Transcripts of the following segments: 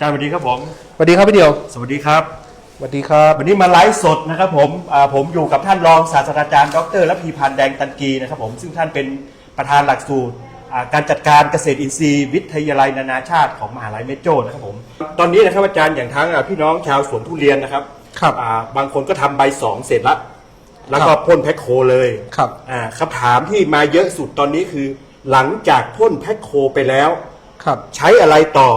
อาจารย์สวัสดีครับผม สวัสดีครับพี่เดียว สวัสดีครับ สวัสดีครับ วันนี้มาไลฟ์สดนะครับผมอ่าผมอยู่กับท่านรองศาสตราจารย์ดรและพีพันธ์แดงตันกีนะครับผมซึ่งท่านเป็นประธานหลักสูตรอ่าการจัดการเกษตรอินทรีย์ วิทยาลัยนานาชาติของมหาลัยเมโจนะครับผมตอนนี้นะครับอาจารย์อย่างทั้งอ่าพี่น้องชาวสวนทุเรียนนะครับครับอ่าบางคนก็ทำใบสองเสร็จละแล้วก็ครับ พ่นแพ็คโคเลยครับ อ่าคำถามที่มาเยอะสุดตอนนี้คือ หลังจากพ่นแพ็คโคไปแล้ว ครับ ใช้อะไรต่อ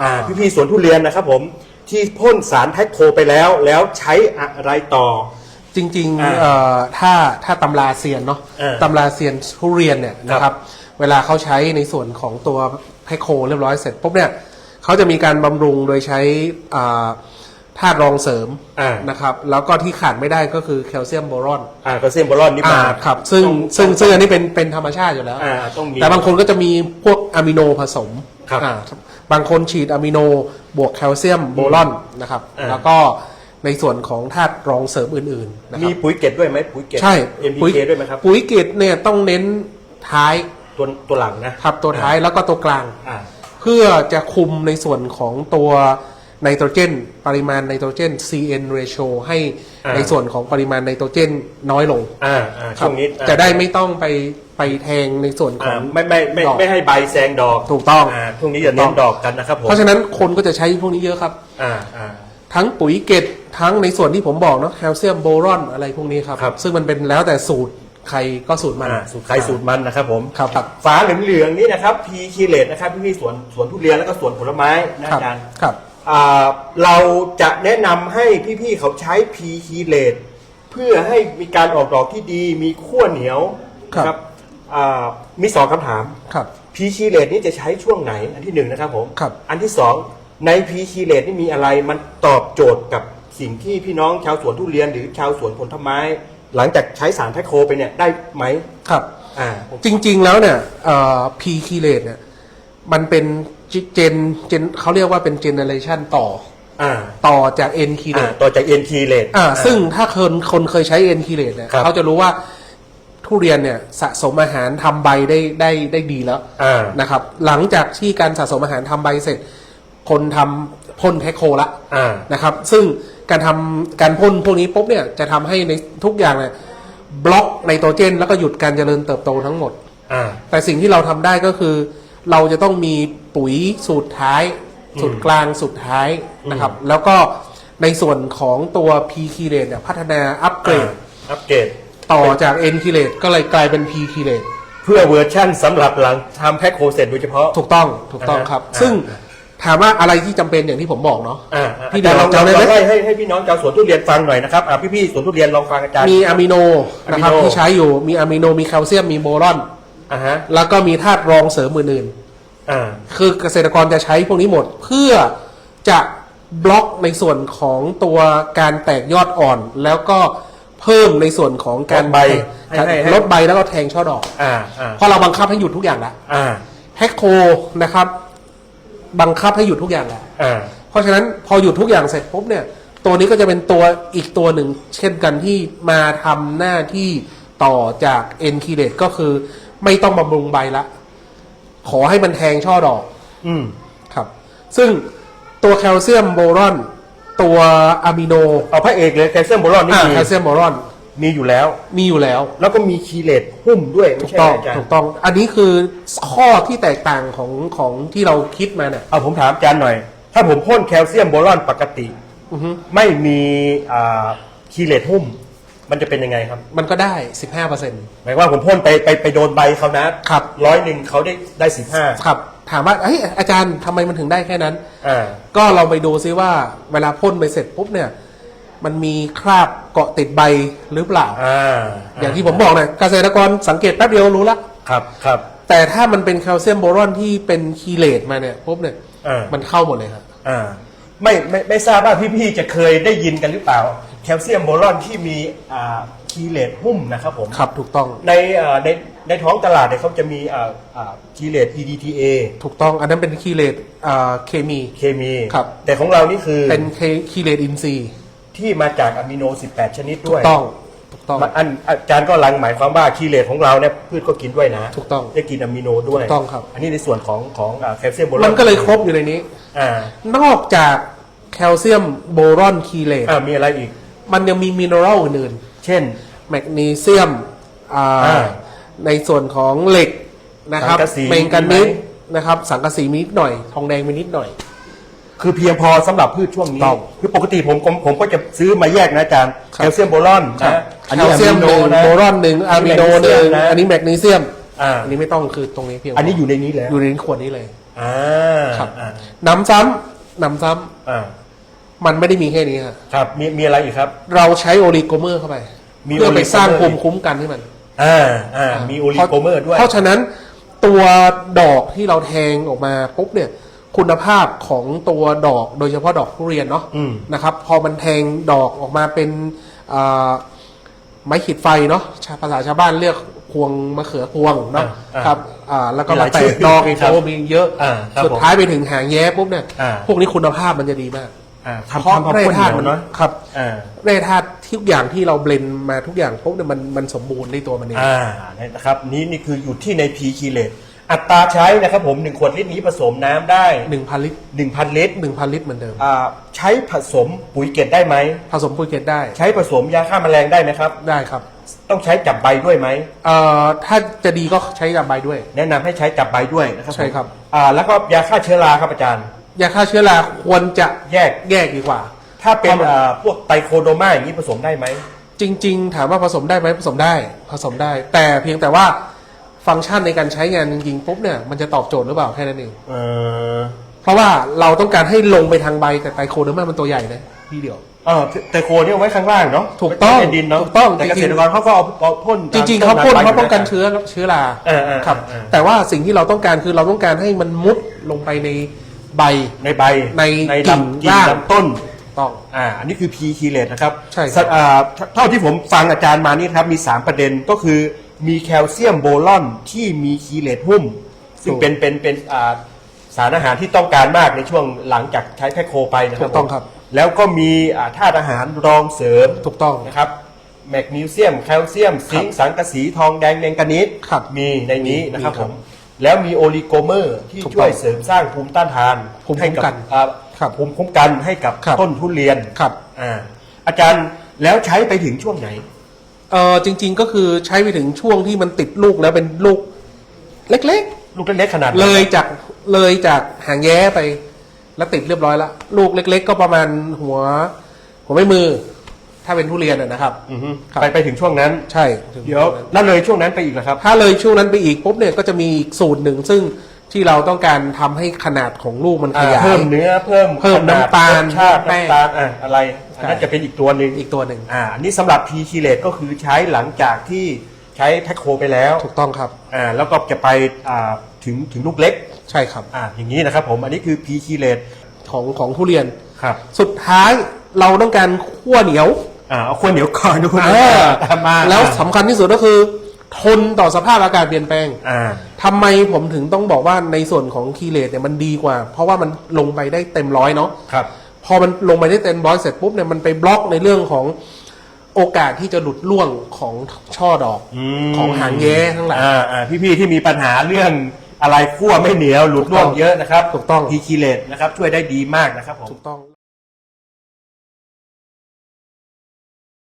อ่าพี่ๆสวนทุเรียนนะครับผมที่พ่นสารแพ็คโคไปแล้ว แล้วใช้อะไรต่อ จริงอ่าๆเอ่อถ้าถ้าตำราเซียนเนาะเออตำราเซียนทุเรียนเนี่ยนะคครัรับบเวลาเขาใช้ในส่วนของตัวไพโคเรียบร้อยเสร็จปุ๊บเนี่ยเขาจะมีการบำรุงโดยใช้อ่าธาตุรองเสริมอ่านะครับ แล้วก็ที่ขาดไม่ได้ก็คือแคลเซียมโบรอนอ่าก็เซมบอลอนนี่อ่ามาครับซึ่งต้องซึ่งต้องซึ่งอันนี้เป็นเป็นธรรมชาติอยู่แล้ว อ่าต้องมี แต่บางคนก็จะมีพวก อะมิโนผสมครับอ่าบางคนฉีดอะมิโนบวกแคลเซียมโบรอนนะครับ อ่า แล้วก็ในส่วนของธาตุรองเสริมอื่นๆนะคมีรับปุ๋ยเกล็ดด้วยไหมปุ๋ยเกล็ดใช่ MPK ด้วยไหมครับปุ๋ยเกตเนี่ยต้องเน้นท้ายตัวตัวหลังนะครับตัวท้ายแล้วก็ตัวกลาง อ่า เพื่อจะคุมในส่วนของตัว ไนโตรเจนปริมาณไนโตรเจน CN ratio ให้อ่า ในส่วนของปริมาณไนโตรเจนน้อยลงอ่าอ่าช่วงนี้จะได้ไม่ต้องไปไปแทงในส่วนขอ่าองไม่ไม่ไม่ดอกไม่ให้ใบแซงดอกถูกต้องอ่าช่วงนี้อย่าเน้นดอกกันนะครับผมเพราะฉะนั้นคนก็จะใช้พวกนี้เยอะครับ อ่าอ่า ทั้งปุ๋ยเกตทั้งในส่วนที่ผมบอกเนาะแคลเซียมโบรอนอะไรพวกนี้ครับ ครับ ซึ่งมันเป็นแล้วแต่สูตรใครก็สูตรมันอ่าสูตรใครสูตรมันนะครับผม ครับครับฝาเหลืองๆนี่นะครับพีคีเลตนะครับพี่ๆสวนสวนทุเรียนแล้วก็สวนผลไม้นะอาจารย์ครับอ่า เราจะแนะนำให้พี่ๆเขาใช้พีคีเลตเพื่อให้มีการออกดอกที่ดี มีขั้วเหนียวครับ นะอ่ามีสองคำถาม ครับพีคีเลตนี่จะใช้ช่วงไหน อันที่หนึ่งนะครับผมครับ อันที่สองในพีคีเลตนี่มีอะไรมันตอบโจทย์กับสิ่งที่พี่น้องชาวสวนทุเรียนหรือชาวสวนผลไม้ หลังจากใช้สารแพคโคไปเนี่ยได้ไหมครับ อ่าจริงๆแล้วเนี่ยพีคีเลตเนี่ยมันเป็น เจนเจนเขาเรียกว่าเป็นเจเนเรชันต่ออ่าต่อจากเอ็นคีเลอ่าตต่อจากเอ็นคีเลตอ่าซึ่งถ้าคนคนเคยใช้เอ็นคีเลตเนี่ยครับ เขาจะรู้ว่าทุเรียนเนี่ยสะสมอาหารทำใบได้ได้ได้ดีแล้ว อ่า นะครับหลังจากที่การสะสมอาหารทำใบเสร็จ คนทำพ่นแพคโคละอ่า นะครับ ซึ่งการทำการพ่นพวกนี้ปุ๊บเนี่ยจะทำให้ในทุกอย่างเนี่ยบล็อกไนโตรเจน แล้วก็หยุดการเจริญเติบโตทั้งหมด อ่า แต่สิ่งที่เราทำได้ก็คือ เราจะต้องมีปุ๋ยสูตรท้าย สูตรกลางสูตรท้ายนะครับ แล้วก็ในส่วนของตัว P คีเลตเนี่ยพัฒนาอัปเกรด อัปเกรดต่อจาก N คีเลตก็เลยกลายเป็น P คีเลตเพื่อเวอร์ชั่นสำหรับหลังทำแพ็คโคเสร็จโดยเฉพาะ ถูกต้องถูกต้องครับอ่าซึ่งถามว่าอะไรที่จำเป็นอย่างที่ผมบอกเนาะอ่าพี่พี่เดี๋เดี๋ยยววลองจำได้ไหมให้ให้ให้พี่น้องชาวสวนทุเรียนฟังหน่อยนะครับอ่าพี่ๆสวนทุเรียนลองฟังอาจารย์มีอะมิโนนะครับอะมิโนที่ใช้อยู่มีอะมิโนมีแคลเซียมมีโบรอน อ่าฮะแล้วก็มีธาตุรองเสริมอื่นๆอ่าคือเกษตรกรจะใช้พวกนี้หมดเพื่อจะบล็อกในส่วนของตัวการแตกยอดอ่อน แล้วก็เพิ่มในส่วนของการลดใบการให้ให้ให้ ลดใบแล้วก็แทงช่อดอก อ่าอ่าเพราะเราบังคับให้หยุดทุกอย่างแล้วอ่าแฮกโคนะครับ บังคับให้หยุดทุกอย่างแล้ว อ่าเพราะฉะนั้นพอหยุดทุกอย่างเสร็จปุ๊บเนี่ย ตัวนี้ก็จะเป็นตัวอีกตัวหนึ่ง เช่นกันที่มาทำหน้าที่ต่อจากเอ็นคีเลตก็คือ ไม่ต้องบำรุงใบละ ขอให้มันแทงช่อดอก อืมครับ ซึ่งตัวแคลเซียมโบรอน ตัวอะมิโนเอาพระเอกเลยแคลเซียมโบรอนนี่อ่ามีแคลเซียมโบรอนมีอยู่แล้ว มีอยู่แล้ว แล้วก็มีคีเลตหุ้มด้วยไม่ถูกใช่ต้องอาจารถูกย์ต้อง อันนี้คือข้อที่แตกต่างของของที่เราคิดมาเนี่ยเอาผมถามอาจารย์หน่อย ถ้าผมพ่นแคลเซียมโบรอนปกติ อือฮึไม่มีอ่าคีเลตหุ้ม มันจะเป็นยังไงครับ มันก็ได้15เปอร์เซ็นต์หมายว่าผมพ่นไปไปไปโดนใบเขานะครับร้อยหนึ่งเขาได้ได้สิบห้าครับถามว่าเฮ้ยอาจารย์ทำไมมันถึงได้แค่นั้น อ่า ก็เราไปดูซิว่าเวลาพ่นไปเสร็จปุ๊บเนี่ย มันมีคราบเกาะติดใบหรือเปล่า อ่าอย่างที่ผมบอกเนี่ยเกษตรกรสังเกตแป๊บเดียวรู้ละครับครับ แต่ถ้ามันเป็นแคลเซียมโบรอนที่เป็นคีเลตมาเนี่ยปุ๊บเนี่ยอ่ามันเข้าหมดเลยครับ อ่า ไม่ไม่ไม่ทราบว่าพี่ๆจะเคยได้ยินกันหรือเปล่า แคลเซียมโบรอนที่มีอ่าคีเลตหุ้มนะครับผม ครับถูกต้อง ในอ่าในในท้องตลาดเนี่ยเขาจะมีอ่าอ่าคีเลต EDTA ถูกต้อง อันนั้นเป็นคีเลตอ่าเคมี เคมี ครับ แต่ของเรานี่คือเป็นเคคีเลตอินซีย์ที่มาจากอะมิโน 18 ชนิดถูด้วยกต้องถูกต้อง มันอันอาจารย์ก็ลังหมายความว่าคีเลตของเราเนี่ยพืชก็กินด้วยนะถูกต้องได้กินอะมิโนด้วยถูกต้องครับ อันนี้ในส่วนของของอ่าแคลเซียมโบรอนมันก็เลยครบอยู่ในนี้ อ่านอกจากแคลเซียมโบรอนคีเลตอ่ามีอะไรอีก มันยังมีมินเนอรัลอื่นเช่นๆแมกนีเซียมอ่าอ่าในส่วนของเหล็กนะครับสังกะสีเมงกานิสมีไหมนะครับ สังกะสีมีนิดหน่อย ทองแดงมีนิดหน่อย คือเพียงพอสำหรับพืชช่วงนี้ ต้องคือปกติผมผมผมก็จะซื้อมาแยกนะอาจารย์ครับ แคลเซียมโบรอนครับนะอันแคนี้ลเซียมหนึ่งนะโบรอนหนึ่งอะมิโนหนึ่งนะอันนี้แมกนีเซียม อ่าอันนี้ไม่ต้องคือตรงนี้เพียงพอันนี้อยู่ในนี้แล้วอยู่ในขวดนี้เลย อ่าครับ อ่าน้ำซ้ำน้ำซ้ำอ่า มันไม่ได้มีแค่นี้ฮะครับ มีมีอะไรอีกครับ เราใช้โอลิโกเมอร์เข้าไปมีเพื่อไปโอลิโกเมอร์สร้างภูมิคุ้มกันให้มัน อ่าอ่ามีโอลิโกเมอร์ด้วย เพราะฉะนั้นตัวดอกที่เราแทงออกมาปุ๊บเนี่ย คุณภาพของตัวดอกโดยเฉพาะดอกทุเรียนเนาะอืมนะครับ พอมันแทงดอกออกมาเป็นอ่าไม้ขีดไฟเนาะชาภาษาชาวบ้านเรียกพวงมะเขือพวงเนาะอ่าครับอ่าแล้วก็มีหมาลายแตชื่กอดอกอีกครับโอ้มีเยอะอ่าครับสุดท้ายไปถึงหางแย้ปุ๊บเนี่ยอ่าพวกนี้คุณภาพมันจะดีมาก อ่าเพราะทำทำความแร่ข้นเหธานีตุยวมันเนาะครับอ่า แร่ธาตุทุกอย่างที่เราเบลนด์มาทุกอย่างปุ๊บเนี่ยมันมันสมบูรณ์ในตัวมันเอง อ่าเนี่ยนะครับนี่นี่คืออยู่ที่ในพีคีเลตอัตราใช้นะครับผมหนึ่งขวดลิตรนี้ผสมน้ำได้หนึ่งพันลิตรหนึ่งพันลิตรหนึ่งพันลิตรเหมือนเดิม อ่าใช้ผสมปุ๋ยเกล็ดได้ไหม ผสมปุ๋ยเกล็ดได้ใช้ผสมยาฆ่าแมลงได้ไหมครับ ได้ครับต้องใช้จับใบด้วยไหม เอ่อถ้าจะดีก็ใช้ยาใบด้วย แนะนำให้ใช้จับใบด้วยนะครับใช่ครับ อ่าแล้วก็ยาฆ่าเชื้อราครับอาจารย์ ยาฆ่าเชื้อราควรจะแยก แยกดีกว่า ถ้าเป็นเพราะมันอ่าพวกไตโคโดมาอย่างนี้ผสมได้ไหม จริง ๆ ถามว่าผสมได้ไหมผสมได้ผสมได้ แต่เพียงแต่ว่าฟังก์ชันในการใช้งานจริงๆปุ๊บเนี่ยมันจะตอบโจทย์หรือเปล่าแค่นั้นเอง เออเพราะว่าเราต้องการให้ลงไปทางใบแต่ไตโคเดอร์มามันตัวใหญ่นะพี่เดียว เออไตโคเนี่ยเอาไว้ข้างล่างเนาะถูกต้องไว้ใต้ดินเนาะถูกต้องแต่จเกริงๆษตรกรเขาก็เอาเอาพ่นจริงๆตเขามพ่นต้เขาไม้ป้องกันยู่เชื้อเชื้อราเออเออครับเออแต่ว่าสิ่งที่เราต้องการคือเราต้องการให้มันมุดลงไปใน ใบ ในใบในในกิ่งลำกิ่งราก ลำต้น ต้อง อ่าอันนี้คือ P k e l a t นะครับใช่ครับสัตว์อ่าเท่าเท่าที่ผมฟังอาจารย์มานี่ครับมี 3 ประเด็นก็คือมีแคลเซียมโบรอนที่มีคีเลตหุ้ม ซึ่งเป็นเป็นเป็นอ่าสารอาหารที่ต้องการมากในช่วงหลังจากใช้แพคโคไปนะครัถูกต้องครับ แล้วก็มีอ่าธาตุอาหารรองเสริมถูกต้อง นะครับแมกนีเซียม แคลเซียม ซิงค์สังกะสีทองแดงแมงกานีสครับมีในนี้นะครับมีคผรับ ม แล้วมีโอลิโกเมอร์ที่ถูกต้องช่วยเสริมสร้างภูมิต้านทานภูมิคุ้มให้กับกันอ่าครับภูมิคุ้มกันให้กับครับ ต้นทุเรียนครับอ่าอาจารย์แล้วใช้ไปถึงช่วงไหน เออจริง ๆ ก็คือใช้ไปถึงช่วงที่มันติดลูกแล้วเป็นลูก เล็กลูกเล็กๆขนาดไหนๆ เลยจากเลยจากหางแย้ไป แล้วติดเรียบร้อยแล้วลูกเล็ก ๆ ก็ประมาณหัวหัวไม่มือ ถ้าเป็นทุเรียนอะนะครับ อือฮึครับ ไปไปถึงช่วงนั้น ใช่ถึงเดี๋ยวแล้วเลยช่วงนั้นไปอีกนะครับ ถ้าเลยช่วงนั้นไปอีกปุ๊บเนี่ยก็จะมีอีกสูตรหนึ่งซึ่งที่เราต้องการทำให้ขนาดของลูกมันขยาย เพิ่มเนื้อเพิ่มเพิ่มขดน้ำตาลรสชาติแป้งน้ำตาลอะอะไรอันนั้นใช่ จะเป็นอีกตัวหนึ่งอีกตัวหนึ่งอ่าอันนี้สำหรับพีคีเลตก็คือใช้หลังจากที่ใช้แพคโคไปแล้วถูกต้องครับ อ่าแล้วก็จะไปอ่าถึงถึงลูกเล็กใช่ครับ อ่าอย่างนี้นะครับผมอันนี้คือพีคีเลตของของทุเรียน ครับ สุดท้ายเราต้องการขั้วเหนียว อ่าเอาขั้วเหนียวก่อนดูเออตามมาแล้วสำคัญที่สุดก็คือ ทนต่อสภาพอากาศเปลี่ยนแปลงอ่าทำไมผมถึงต้องบอกว่าในส่วนของคีเลตเนี่ยมันดีกว่า เพราะว่ามันลงไปได้เต็มร้อยเนาะครับ พอมันลงไปได้เต็มร้อยเสร็จปุ๊บเนี่ยมันไปบล็อกในเรื่องของโอกาสที่จะหลุดล่วงของช่อดอกอืมของหางแย้ทั้งหลาย อ่าอ่าพี่ๆที่มีปัญหาเรื่องอะไรขั้วไม่เหนียวหลุดร่วงเยอะนะครับถูกต้อง พีคีเลตนะครับช่วยได้ดีมากนะครับผม ถูกต้อง